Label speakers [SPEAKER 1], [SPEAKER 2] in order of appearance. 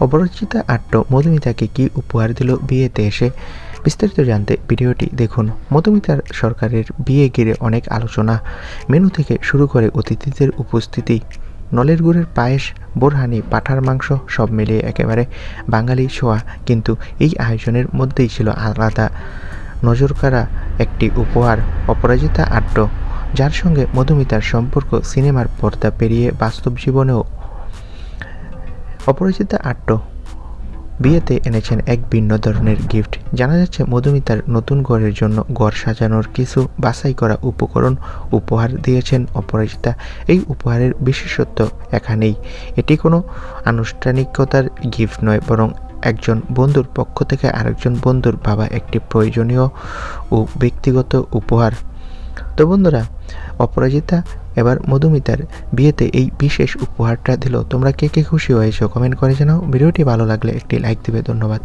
[SPEAKER 1] অপরাজিতা আট্ট মধুমিতাকে কি উপহার দিল বিয়েতে এসে? বিস্তারিত জানতে ভিডিওটি দেখুন। মধুমিতার সরকারের বিয়ে ঘিরে অনেক আলোচনা। মেনু থেকে শুরু করে অতিথিদের উপস্থিতি। নলের গুড়ের পায়েস, বোরহানি, পাঠার মাংস সব মিলিয়ে একেবারে বাঙালি ছোঁয়া। কিন্তু এই আয়োজনের মধ্যেই ছিল আলাদা নজরকাড়া একটি উপহার, অপরাজিতা আট্ট যার সঙ্গে মধুমিতার সম্পর্ক সিনেমার পর্দা পেরিয়ে বাস্তব জীবনেও অপরাজিতা আট্ট বিয়েতে এনেছেন এক ভিন্ন ধরনের গিফট জানা যাচ্ছে মধুমিতার নতুন ঘরের জন্য ঘর সাজানোর কিছু বাছাই করা উপকরণ উপহার দিয়েছেন অপরাজিতা। এই উপহারের বিশেষত্ব এখানেই, এটি কোনো আনুষ্ঠানিকতার গিফট নয়, বরং একজন বন্ধুর পক্ষ থেকে আরেকজন বন্ধুর ভাবা একটি প্রয়োজনীয় ও ব্যক্তিগত উপহার। তো বন্ধুরা, অপরাজিতা এবার মধুমিতার বিয়েতে এই বিশেষ উপহারটা দিল। তোমরা কে কে খুশি হয়েছো? কমেন্ট করে জানাও। ভিডিওটি ভালো লাগলে একটি লাইক দিবে। ধন্যবাদ।